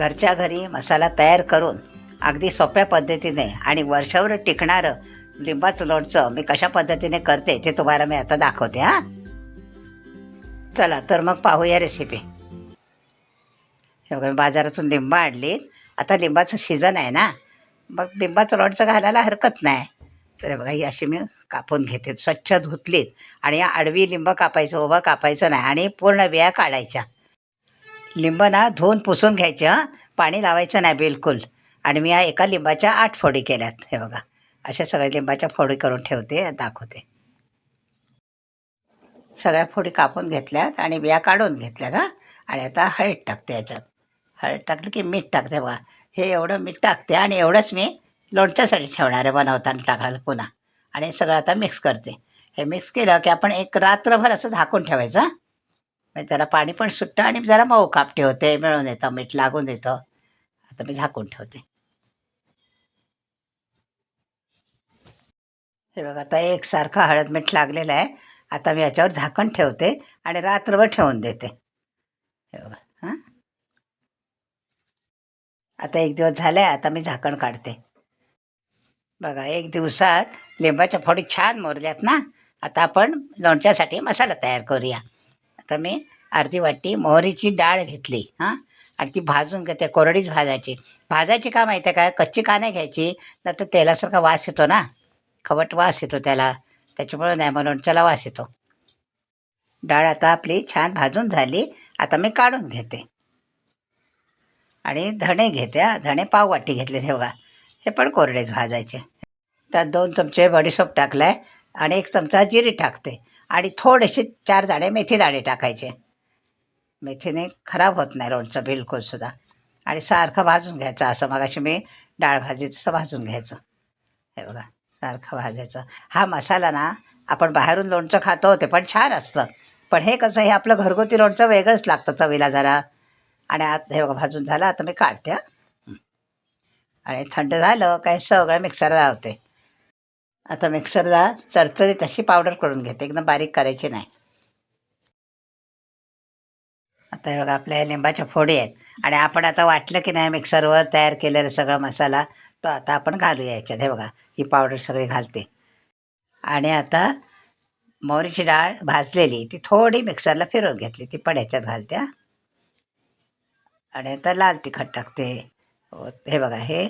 घरच्या घरी मसाला तयार करून अगदी सोप्या पद्धतीने आणि वर्षभर टिकणारं लिंबाचं लोणचं मी कशा पद्धतीने करते ते तुम्हाला मी आता दाखवते हां? चला तर मग पाहूया रेसिपी हे बघा मी बाजारातून लिंबा आणलीत आता लिंबाचं सीझन आहे ना. मग लिंबाचं लोणचं घालायला हरकत नाही. तर बघा ही अशी मी कापून घेते. स्वच्छ धुतलीत आणि या आडवी लिंब कापायचं उभं कापायचं नाही आणि पूर्ण बिया काढायच्या. लिंब ना धुवून पुसून घ्यायचे हां. पाणी लावायचं नाही बिलकुल. आणि मी या एका लिंबाच्या आठ फोडी केल्यात हे बघा. अशा सगळ्या लिंबाच्या फोडी करून ठेवते दाखवते. सगळ्या फोडी कापून घेतल्यात आणि बिया काढून घेतल्यात हां. आणि आता हळद टाकते याच्यात. हळद टाकली की मीठ टाकते बघा. हे एवढं मीठ टाकते आणि एवढंच मी लोणच्यासाठी ठेवणार आहे बनवताना टाकायला पुन्हा. आणि सगळं आता मिक्स करते. हे मिक्स केलं की आपण एक रात्रभर असं झाकून ठेवायचं म्हणजे त्याला पाणी पण सुटतं आणि जरा मऊ कापटे होते मिळून येतं मीठ लागून येतं आता मी झाकून ठेवते. हे बघा आता एकसारखं हळद मीठ लागलेलं आहे. आता मी याच्यावर झाकण ठेवते आणि रात्रभर ठेवून देते. हे बघा हां? आता एक दिवस झाला आहे आता मी झाकण काढते. बघा एक दिवसात लिंबाच्या फोडी छान मोरल्यात ना? आता आपण लोणच्यासाठी मसाला तयार करूया. आता मी अर्धी वाटी मोहरीची डाळ घेतली हां? आणि ती भाजून घेते कोरडीच भाजायची. भाजायची का माहिती आहे काय कच्ची का नाही घ्यायची? नाही तर तेलासारखा वास येतो ना? खवट वास येतो त्याला. त्याच्यामुळे नाही म्हणून त्याला वास येतो. डाळ आता आपली छान भाजून झाली. आता मी काढून घेते. आणि धणे घेते हा? धणे पाव वाटी घेतले हे बघा. हे पण कोरडेच भाजायचे. त्यात दोन चमचे बडीशोप टाकलाय. आणि एक चमचा जिरी टाकते. आणि थोडेसे चार दाणे मेथी दाणे टाकायचे. मेथीने खराब होत नाही लोणचं बिलकुलसुद्धा आणि सारखं भाजून घ्यायचं. असं मगाशी मी डाळ भाजी तसं भाजून घ्यायचं. हे बघा सारखं भाजायचं. हा मसाला ना आपण बाहेरून लोणचं खातो ते पण छान असतं. पण हे कसं हे आपलं घरगुती लोणचं वेगळंच लागतं चवीला जरा. आणि आत हे बघा भाजून झालं. आता मी काढते आणि थंड झालं काय सगळं मिक्सरला लावते. आता मिक्सरला चरचरीत अशी पावडर करून घेते. एकदम बारीक करायची नाही. आता हे बघा आपल्या लिंबाच्या फोडी आहेत. आणि आपण आता वाटलं की नाही मिक्सरवर तयार केलेला सगळा मसाला तो आता आपण घालूया याच्यात. हे बघा ही पावडर सगळी घालते. आणि आता मोहरीची डाळ भाजलेली ती थोडी मिक्सरला फिरवून घेतली. ती पण ह्याच्यात घालते आणि आता लाल तिखट टाकते. हो, हे बघा हे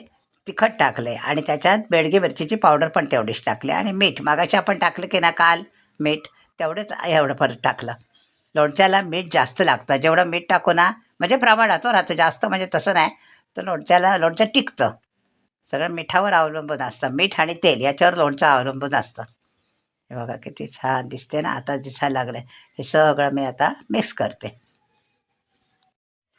तिखट टाकले आणि त्याच्यात बेडगी मिरचीची पावडर पण तेवढीच टाकली आणि मीठ. मागाशी आपण टाकलं की ना काल मीठ तेवढंच एवढं परत टाकलं. लोणच्याला मीठ जास्त लागतं. जेवढं मीठ टाकू ना म्हणजे प्रमाणात हो राहतं. जास्त म्हणजे तसं नाही तर लोणच्याला लोणचं टिकतं. सगळं मिठावर अवलंबून असतं. मीठ आणि तेल याच्यावर लोणचं अवलंबून असतं. हे बघा किती छान दिसते ना आता दिसायला लागलं हे सगळं मी आता मिक्स करते.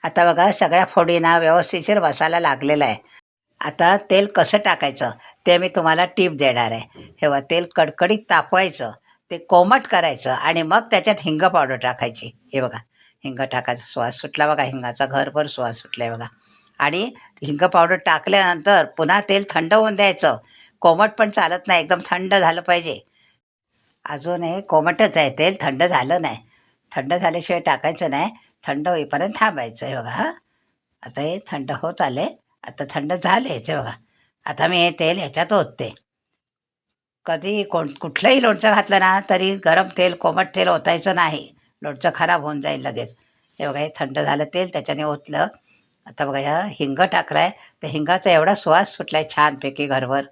आता बघा सगळ्या फोडींना व्यवस्थिशीर बसायला लागलेला आहे. आता तेल कसं टाकायचं ते मी तुम्हाला टीप देणार आहे. हे बघा तेल कडकडीत तापवायचं ते कोमट करायचं आणि मग त्याच्यात हिंग पावडर टाकायची. हे बघा हिंग टाकायचा श्वास सुटला बघा हिंगाचा घरभर श्वास सुटला आहे बघा. आणि हिंग पावडर टाकल्यानंतर पुन्हा तेल थंड होऊन द्यायचं. कोमट पण चालत नाही एकदम थंड झालं पाहिजे. अजून हे कोमटच आहे तेल थंड झालं नाही. थंड झाल्याशिवाय टाकायचं नाही थंड होईपर्यंत थांबायचं आहे बघा हां. आता हे थंड होत आले आता थंड झाले याचे बघा. आता मी हे तेल ह्याच्यात ओतते. कधी कोण कुठलंही लोणचं घातलं ना तरी गरम तेल कोमट तेल ओतायचं नाही. लोणचं खराब होऊन जाईल लगेच. हे बघा हे थंड झालं तेल त्याच्याने ओतलं. आता बघा ह्या हिंग टाकलाय. तर हिंगाचा एवढा सुवास सुटलाय छानपैकी घरभर.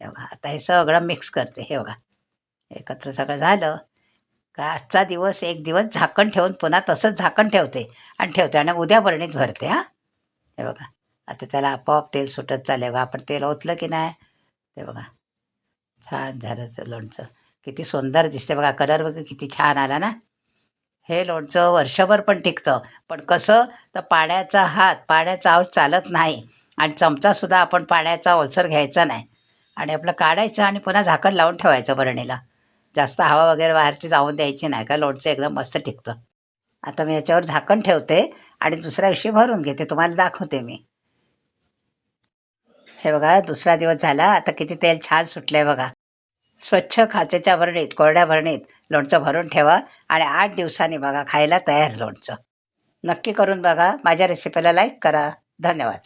हे बघा आता हे सगळं मिक्स करते हे बघा. एकत्र सगळं झालं. का आजचा दिवस एक दिवस झाकण ठेवून पुन्हा तसंच झाकण ठेवते. आणि ठेवते आणि उद्या बरणीत भरते हां. हे बघा. आता त्याला आपोआप तेल सुटत चालले बघा. आपण तेल ओतलं की नाही? ते बघा. छान झालं ते लोणचं. किती सुंदर दिसते बघा. कलर बघा किती छान आला ना? हे लोणचं वर्षभर पण टिकतं. पण कसं? तर पाण्याचा हात पाण्याचा आऊट चालत नाही. आणि चमचासुद्धा आपण पाण्याचा ओलसर घ्यायचा नाही. आणि आपलं काढायचं आणि पुन्हा झाकण लावून ठेवायचं बरणीला. जास्त हवा वगैरे बाहेरची जाऊन द्यायची नाही का लोणचं एकदम मस्त टिकतं. आता मी याच्यावर झाकण ठेवते आणि दुसऱ्या दिवशी भरून घेते. तुम्हाला दाखवते मी. हे बघा दुसरा दिवस झाला आता किती तेल छान सुटलंय बघा. स्वच्छ खाचेच्या भरणीत कोरड्या भरणीत लोणचं भरून ठेवा आणि आठ दिवसांनी बघा खायला तयार लोणचं. नक्की करून बघा माझ्या रेसिपीला लाईक करा. धन्यवाद.